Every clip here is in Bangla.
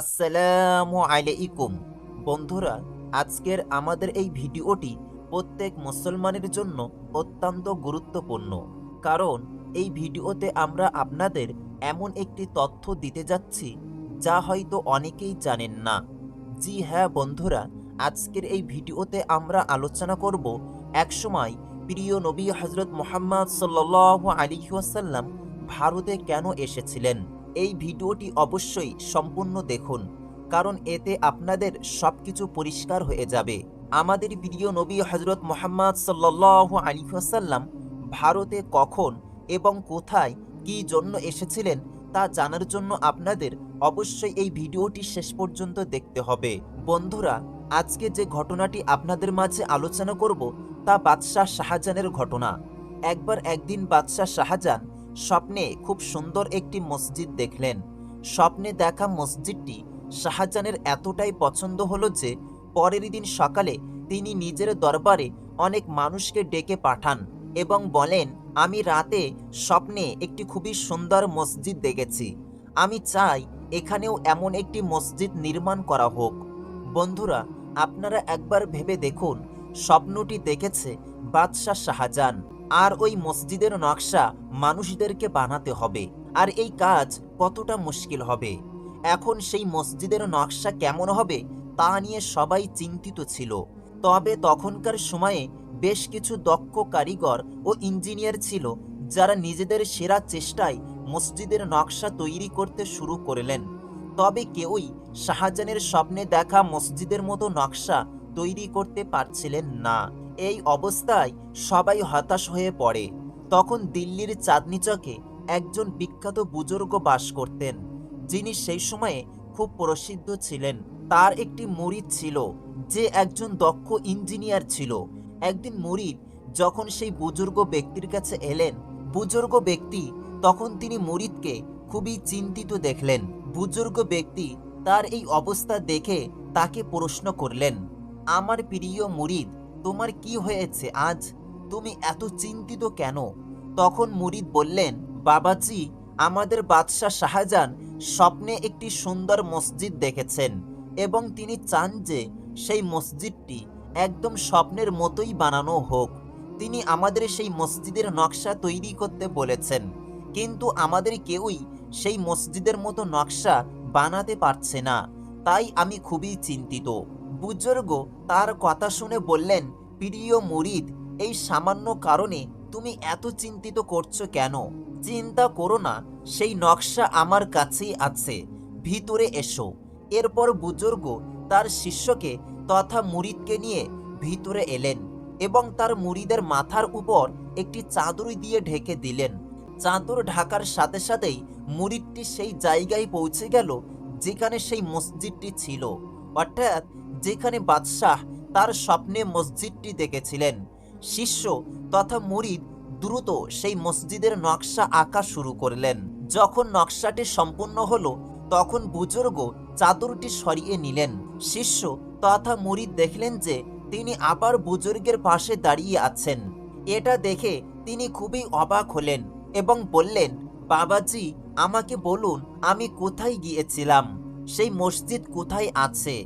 আসসালামু আলাইকুম। বন্ধুরা, আজকের আমাদের এই ভিডিওটি প্রত্যেক মুসলমানের জন্য অত্যন্ত গুরুত্বপূর্ণ। কারণ এই ভিডিওতে আমরা আপনাদের এমন একটি তথ্য দিতে যাচ্ছি, যা হয়তো অনেকেই জানেন না। জি হ্যাঁ বন্ধুরা, আজকের এই ভিডিওতে আমরা আলোচনা করব একসময় প্রিয় নবী হজরত মোহাম্মদ সাল্লাহ আলী ওয়াসাল্লাম ভারতে কেন এসেছিলেন? এই ভিডিওটি অবশ্যই সম্পূর্ণ দেখুন, কারণ এতে আপনাদের সবকিছু পরিষ্কার হয়ে যাবে। আমাদের প্রিয় নবী হজরত মোহাম্মদ সাল্লাহ আলী ওয়াসাল্লাম ভারতে কখন এবং কোথায় কি জন্য এসেছিলেন তা জানার জন্য আপনাদের অবশ্যই এই ভিডিওটি শেষ পর্যন্ত দেখতে হবে। বন্ধুরা, আজকে যে ঘটনাটি আপনাদের মাঝে আলোচনা করব তা বাদশাহ শাহজাহানের ঘটনা। একবার একদিন বাদশাহ শাহজাহান স্বপ্নে খুব সুন্দর একটি মসজিদ দেখলেন। স্বপ্নে দেখা মসজিদটি শাহজাহানের এতটাই পছন্দ হলো যে, পরের দিন সকালে তিনি নিজের দরবারে অনেক মানুষকে ডেকে পাঠান এবং বলেন, আমি রাতে স্বপ্নে একটি খুবই সুন্দর মসজিদ দেখেছি। আমি চাই এখানেও এমন একটি মসজিদ নির্মাণ করা হোক। বন্ধুরা, আপনারা একবার ভেবে দেখুন, স্বপ্নটি দেখেছে বাদশাহ শাহজাহান। আর ওই মসজিদের নকশা মানুষদেরকে বানাতে হবে। আর এই কাজ কতটা মুশকিল হবে? এখন সেই মসজিদের নকশা কেমন হবে তা নিয়ে সবাই চিন্তিত ছিল। তবে তখনকার সময়ে বেশ কিছু দক্ষ কারিগর ও ইঞ্জিনিয়ার ছিল যারা নিজেদের সেরা চেষ্টায় মসজিদের নকশা তৈরি করতে শুরু করলেন। তবে কেউই শাহজাহানের স্বপ্নে দেখা মসজিদের মতো নকশা তৈরি করতে পারছিলেন না। এই অবস্থায় সবাই হতাশ হয়ে পড়ে। তখন দিল্লির চাঁদনি চকে একজন বিখ্যাত বুজুর্গ বাস করতেন, যিনি সেই সময়ে খুব প্রসিদ্ধ ছিলেন। তার একটি মুরিদ ছিল, যে একজন দক্ষ ইঞ্জিনিয়ার ছিল। একদিন মুরিদ যখন সেই বুজুর্গ ব্যক্তির কাছে এলেন, বুজুর্গ ব্যক্তি তখন তিনি মুরিদকে খুবই চিন্তিত দেখলেন। বুজুর্গ ব্যক্তি তার এই অবস্থা দেখে তাকে প্রশ্ন করলেন, আমার প্রিয় মুরিদ তোমার কি হয়েছে? আজ তুমি এত চিন্তিত কেন? তখন মুরিদ বললেন, বাবাজি, আমাদের বাদশাহ শাহজাহান স্বপ্নে একটি সুন্দর মসজিদ দেখেছেন এবং তিনি চান যে সেই মসজিদটি একদম স্বপ্নের মতোই বানানো হোক। তিনি আমাদের সেই মসজিদের নকশা তৈরি করতে বলেছেন, কিন্তু আমাদের কেউই সেই মসজিদের মতো নকশা বানাতে পারছে না। তাই আমি খুবই চিন্তিত। বুজুর্গ তার কথা শুনে বললেন, প্রিয় মুরিদ, এই সামান্য কারণে তুমি এত চিন্তিত করছ কেন? চিন্তা করো না, সেই নকশা আমার কাছেই আছে। ভিতরে এসো। এরপর বুজুর্গ তার শিষ্যকে তথা মুরিদকে নিয়ে ভিতরে এলেন এবং তার মুরিদের মাথার উপর একটি চাদর দিয়ে ঢেকে দিলেন। চাদর ঢাকার সাথে সাথেই মুরিদটি সেই জায়গায় পৌঁছে গেল যেখানে সেই মসজিদটি ছিল। অর্থাৎ যেখানে বাদশাহ তার স্বপ্নে মসজিদটি দেখেছিলেন। শিষ্য তথা মুরিদ দ্রুত সেই মসজিদের নকশা আঁকা শুরু করলেন। যখন নকশাটি সম্পূর্ণ হলো, তখন বুজুর্গ চাদরটি সরিয়ে নিলেন। শিষ্য তথা মুরিদ দেখলেন যে তিনি আবার বুজুর্গের পাশে দাঁড়িয়ে আছেন। এটা দেখে তিনি খুবই অবাক হলেন এবং বললেন, বাবাজি, আমাকে বলুন, আমি কোথায় গিয়েছিলাম? সেই মসজিদ কোথায় আছে?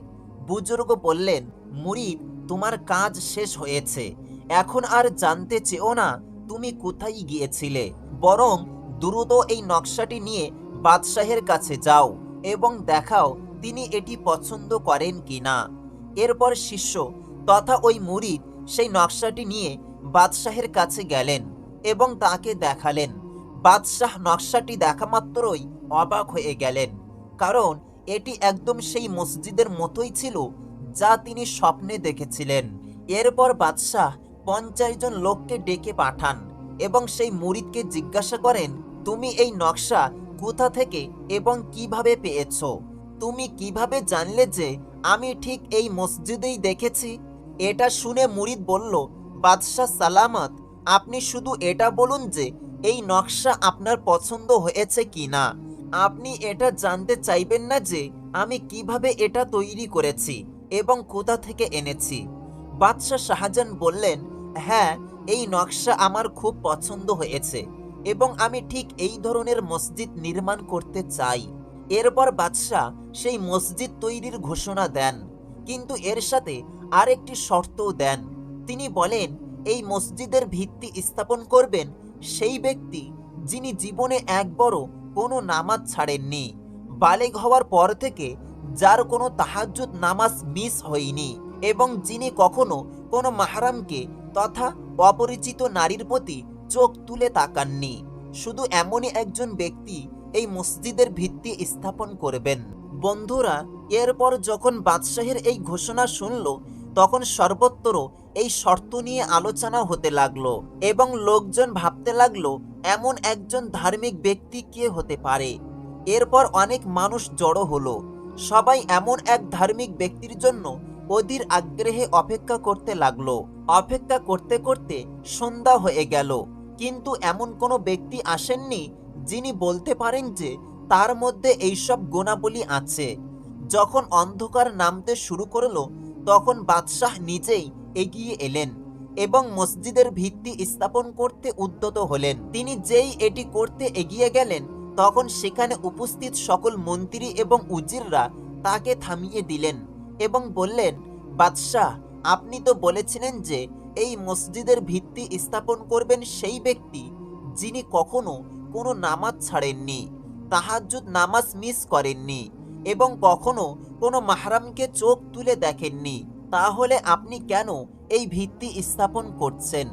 বুজুর্গ বললেন, মুরিদ, তোমার কাজ শেষ হয়েছে। এখন আর জানতে চেও না তুমি কোথায় গিয়েছিলে। বরং দ্রুত এই নকশাটি নিয়ে বাদশাহের কাছে যাও এবং দেখাও তিনি এটি পছন্দ করেন কিনা। এরপর শিষ্য তথা ওই মুরিদ সেই নকশাটি নিয়ে বাদশাহের কাছে গেলেন এবং তাকে দেখালেন। বাদশাহ নকশাটি দেখা মাত্রই অবাক হয়ে গেলেন, কারণ এটি একদম সেই মসজিদের মতোই ছিল যা তিনি স্বপ্নে দেখেছিলেন। এরপর বাদশাহ পঞ্চাশ জন লোককে ডেকে পাঠান এবং সেই মুরিদকে জিজ্ঞাসা করেন, তুমি এই নকশা কোথা থেকে এবং কীভাবে পেয়েছ? তুমি কীভাবে জানলে যে আমি ঠিক এই মসজিদেই দেখেছি? এটা শুনে মুরিদ বলল, বাদশাহ সালামত, আপনি শুধু এটা বলুন যে এই নকশা আপনার পছন্দ হয়েছে কি না আপনি এটা জানতে চাইবেন না যে আমি কীভাবে এটা তৈরি করেছি এবং কোথা থেকে এনেছি। বাদশাহ শাহজাহান বললেন হ্যাঁ এই নকশা আমার খুব পছন্দ হয়েছে এবং আমি ঠিক এই ধরনের মসজিদ নির্মাণ করতে চাই। এরপর বাদশাহ সেই মসজিদ তৈরির ঘোষণা দেন, কিন্তু এর সাথে আরেকটি শর্তও দেন। তিনি বলেন, এই মসজিদের ভিত্তি স্থাপন করবেন সেই ব্যক্তি যিনি জীবনে একবারও কোনো নামাজ ছাড়েননি। বালেগ হওয়ার পর থেকে যার কোনো তাহাজ্জুদ নামাজ মিস হয়নি এবং যিনি কখনো কোনো মাহারামকে তথা অপরিচিত নারীর প্রতি চোখ তুলে তাকাননি, শুধু এমনই একজন ব্যক্তি এই মসজিদের ভিত্তি স্থাপন করবেন। বন্ধুরা, এরপর যখন বাদশাহের এই ঘোষণা শুনল তখন সর্বত্র এই শর্ত নিয়ে আলোচনা হতে লাগল এবং লোকজন ভাবতে লাগল, এমন একজন ধার্মিক ব্যক্তি কে হতে পারে। এরপর অনেক মানুষ জড়ো হলো। সবাই এমন এক ধার্মিক ব্যক্তির জন্য অধীর আগ্রহে অপেক্ষা করতে লাগল। অপেক্ষা করতে করতে সন্ধ্যা হয়ে গেল, কিন্তু এমন কোনো ব্যক্তি আসেননি যিনি বলতে পারেন যে তার মধ্যে এইসব গুণাবলী আছে। যখন অন্ধকার নামতে শুরু করল তখন বাদশাহ নিজেই এগিয়ে এলেন এবং মসজিদের ভিত্তি স্থাপন করতে উদ্যত হলেন। তিনি যেই এটি করতে এগিয়ে গেলেন, তখন সেখানে উপস্থিত সকল মন্ত্রী এবং উজিররা তাকে থামিয়ে দিলেন এবং বললেন, বাদশাহ, আপনি তো বলেছিলেন যে এই মসজিদের ভিত্তি স্থাপন করবেন সেই ব্যক্তি যিনি কখনো কোনো নামাজ ছাড়েননি, তাহাজ্জুদ নামাজ মিস করেননি। এবং কখনো কোনো মাহরামকে চোখ তুলে দেখেননি, তাহলে আপনি কেন এই ভিত্তি স্থাপন করছেন?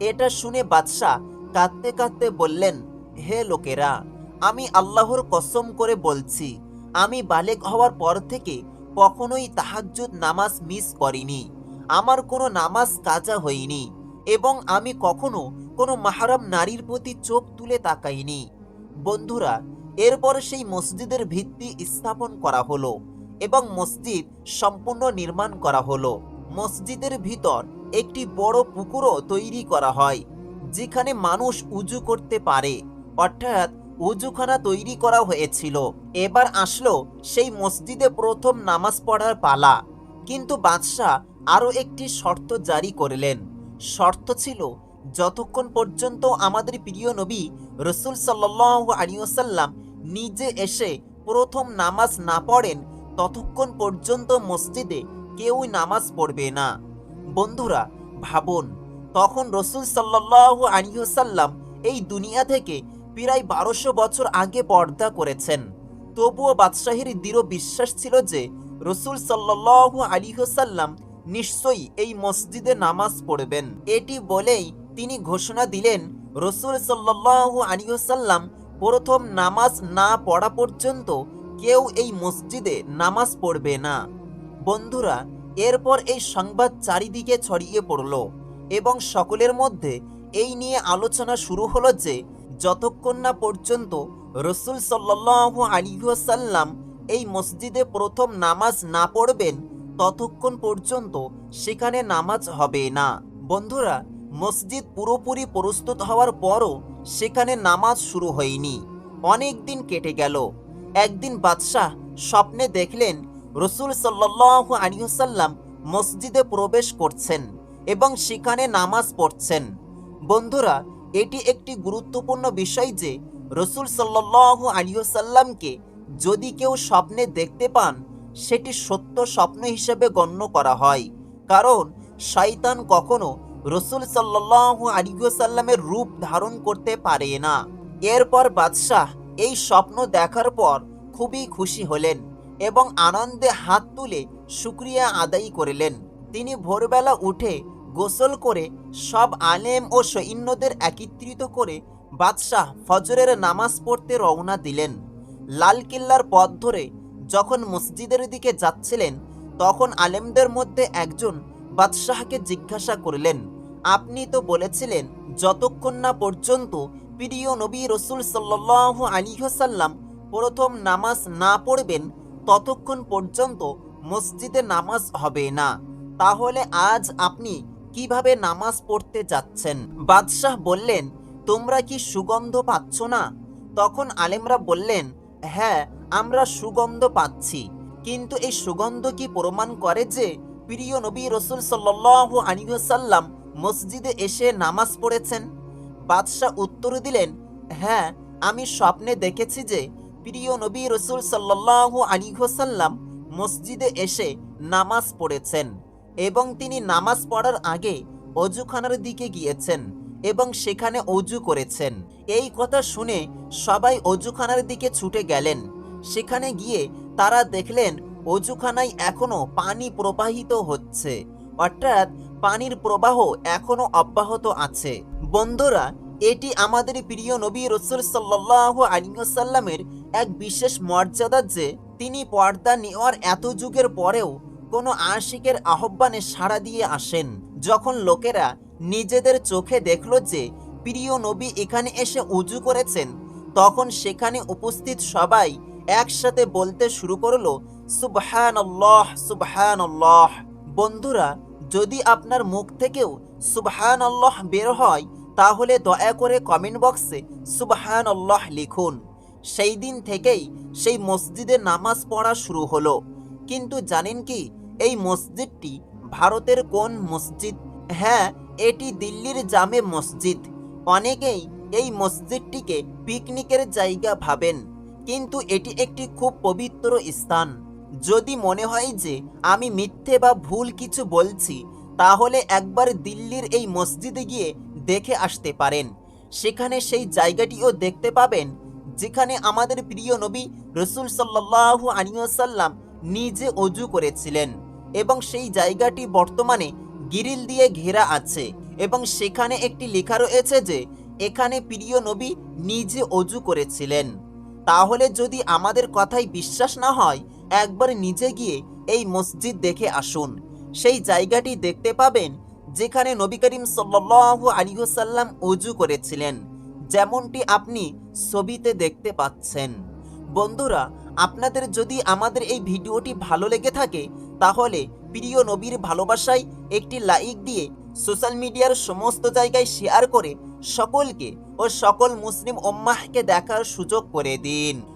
এটা শুনে বাদশাহ কাঁদতে কাঁদতে বললেন, হে লোকেরা, আমি আল্লাহর কসম করে বলছি, আমি বালেক হওয়ার পর থেকে কখনোই তাহাজ্জুদ নামাজ মিস করিনি, আমার কোনো নামাজ কাজা হয়নি এবং আমি কখনো কোনো মাহারাম নারীর প্রতি চোখ তুলে তাকাইনি। বন্ধুরা এরপর সেই মসজিদের ভিত্তি স্থাপন করা হলো এবং মসজিদ সম্পূর্ণ নির্মাণ করা হলো। মসজিদের ভিতর একটি বড় পুকুরও তৈরি করা হয়, যেখানে মানুষ উজু করতে পারে। অর্থাৎ উজুখানা তৈরি করা হয়েছিল। এবার আসলো সেই মসজিদে প্রথম নামাজ পড়ার পালা। কিন্তু বাদশাহ আরও একটি শর্ত জারি করলেন। শর্ত ছিল, যতক্ষণ পর্যন্ত আমাদের প্রিয় নবী রসুল সাল্লাহ আলিয়াল্লাম নিজে এসে প্রথম নামাজ না পড়েন, ততক্ষণ পর্যন্ত মসজিদে কেউই নামাজ পড়বে না। বন্ধুরা, ভাবুন, তখন রসুল সাল্লাহ আলিয়াল্লাম এই দুনিয়া থেকে প্রায় বারোশো বছর আগে পর্দা করেছেন। তবুও বাদশাহীর দৃঢ় বিশ্বাস ছিল যে রসুল সাল্লাহ আলিহসাল্লাম নিশ্চয়ই এই মসজিদে নামাজ পড়বেন। এটি বলেই তিনি ঘোষণা দিলেন, রসুল সাল্লাহ আলিহসাল্লাম প্রথম নামাজ না পড়া পর্যন্ত কেউ এই মসজিদে নামাজ পড়বে না। বন্ধুরা, এরপর এই সংবাদ চারিদিকে ছড়িয়ে পড়ল এবং সকলের মধ্যে এই নিয়ে আলোচনা শুরু হলো যে, যতক্ষণ না পর্যন্ত রসুল সাল্লাহ আলিহাসাল্লাম এই মসজিদে প্রথম নামাজ না পড়বেন, ততক্ষণ পর্যন্ত সেখানে নামাজ হবে না। বন্ধুরা মসজিদ পুরোপুরি প্রস্তুত হওয়ার পরও সেখানে নামাজ শুরু হয়নি। অনেক দিন কেটে গেল। একদিন বাদশাহ স্বপ্নে দেখলেন রসুল সাল্লাহ আলিহাসাল্লাম মসজিদে প্রবেশ করছেন এবং সেখানে নামাজ পড়ছেন। বন্ধুরা, এটি একটি গুরুত্বপূর্ণ বিষয় যে রসুল সাল্লাহ আলিয়াল্লামকে যদি কেউ স্বপ্নে দেখতে পান, সেটি সত্য স্বপ্ন হিসেবে গণ্য করা হয়। কারণ শয়তান কখনো রসুল সাল্লাহ আলিয়াল্লামের রূপ ধারণ করতে পারে না। এরপর বাদশাহ এই স্বপ্ন দেখার পর খুবই খুশি হলেন এবং আনন্দে হাত তুলে শুক্রিয়া আদায়ী করলেন। তিনি ভোরবেলা উঠে গোসল করে সব আলেম ও সৈন্যদের একত্রিত করে বাদশাহ ফজরের নামাজ পড়তে রওনা দিলেন। লালকিল্লার পথ ধরে যখন মসজিদের দিকে যাচ্ছিলেন, তখন আলেমদের মধ্যে একজন বাদশাহকে জিজ্ঞাসা করলেন আপনি তো বলেছিলেন, যতক্ষণ না পর্যন্ত প্রিয় নবী রসুল সাল্লাহ আলিহাসাল্লাম প্রথম নামাজ না পড়বেন, ততক্ষণ পর্যন্ত মসজিদে নামাজ হবে না। তাহলে আজ আপনি কীভাবে নামাজ পড়তে যাচ্ছেন? বাদশাহ বললেন, তোমরা কি সুগন্ধ পাচ্ছ না? তখন আলেমরা বললেন হ্যাঁ আমরা সুগন্ধ পাচ্ছি। কিন্তু এই সুগন্ধ কি প্রমাণ করে যে প্রিয় নবী রসুল সাল্লাহ আলিহাসাল্লাম মসজিদে এসে নামাজ পড়েছেন। বাদশাহ উত্তর দিলেন হ্যাঁ আমি স্বপ্নে দেখেছি যে প্রিয় নবী রসুল সাল্লাল্লাহু আলী হোসাল্লাম মসজিদে এসে নামাজ পড়েছেন এবং তিনি নামাজ পড়ার আগে অজুখানার দিকে গিয়েছেন এবং সেখানে অজু করেছেন। এই কথা শুনে সবাই অজুখানার দিকে ছুটে গেলেন। সেখানে গিয়ে তারা দেখলেন অজুখানায় এখনও পানি প্রবাহিত হচ্ছে। অর্থাৎ পানির প্রবাহ এখনও অব্যাহত আছে। বন্ধুরা, এটি আমাদের প্রিয় নবী রসুল সাল্লাহ আলিয়াল্লামের এক বিশেষ মর্যাদা যে, তিনি পর্দা নেওয়ার এত যুগের পরেও কোনো আশিকের আহ্বানে সাড়া দিয়ে আসেন। যখন লোকেরা নিজেদের চোখে দেখল যে, প্রিয় নবী এখানে এসে উজু করেছেন, তখন সেখানে উপস্থিত সবাই একসাথে বলতে শুরু করল সুবহান সুবহান বন্ধুরা যদি আপনার মুখ থেকেও সুবহান আল্লাহ বের হয়, তাহলে দয়া করে কমেন্ট বক্সে সুবহান আল্লাহ লিখুন। সেই দিন থেকেই সেই মসজিদে নামাজ পড়া শুরু হলো। কিন্তু জানেন কি, এই মসজিদটি ভারতের কোন মসজিদ? হ্যাঁ এটি দিল্লির জামে মসজিদ। অনেকেই এই মসজিদটিকে পিকনিকের জায়গা ভাবেন। কিন্তু এটি একটি খুব পবিত্র স্থান। যদি মনে হয় যে আমি মিথ্যে বা ভুল কিছু বলছি, তাহলে একবার দিল্লির এই মসজিদে গিয়ে দেখে আসতে পারেন। সেখানে সেই জায়গাটিও দেখতে পাবেন, যেখানে আমাদের প্রিয় নবী রসুল সাল্লাহ আনিয়াসাল্লাম নিজে অজু করেছিলেন এবং সেই জায়গাটি বর্তমানে গিরিল দিয়ে ঘেরা আছে এবং সেখানে একটি লেখা রয়েছে যে, এখানে প্রিয় নবী নিজে অজু করেছিলেন। তাহলে যদি আমাদের কথাই বিশ্বাস না হয় একবার নিজে গিয়ে এই মসজিদ দেখে আসুন। সেই জায়গাটি দেখতে পাবেন যেখানে নবী করিম সাল্লাল্লাহু আলাইহি ওয়াসাল্লাম অজু করেছিলেন, যেমনটি আপনি ছবিতে দেখতে পাচ্ছেন। বন্ধুরা, আপনাদের যদি আমাদের এই ভিডিওটি ভালো লেগে থাকে, তাহলে প্রিয় নবীর ভালোবাসায় একটি লাইক দিয়ে সোশ্যাল মিডিয়ার সমস্ত জায়গায় শেয়ার করে সকলকে ও সকল মুসলিম ওম্মাহকে দেখার সুযোগ করে দিন।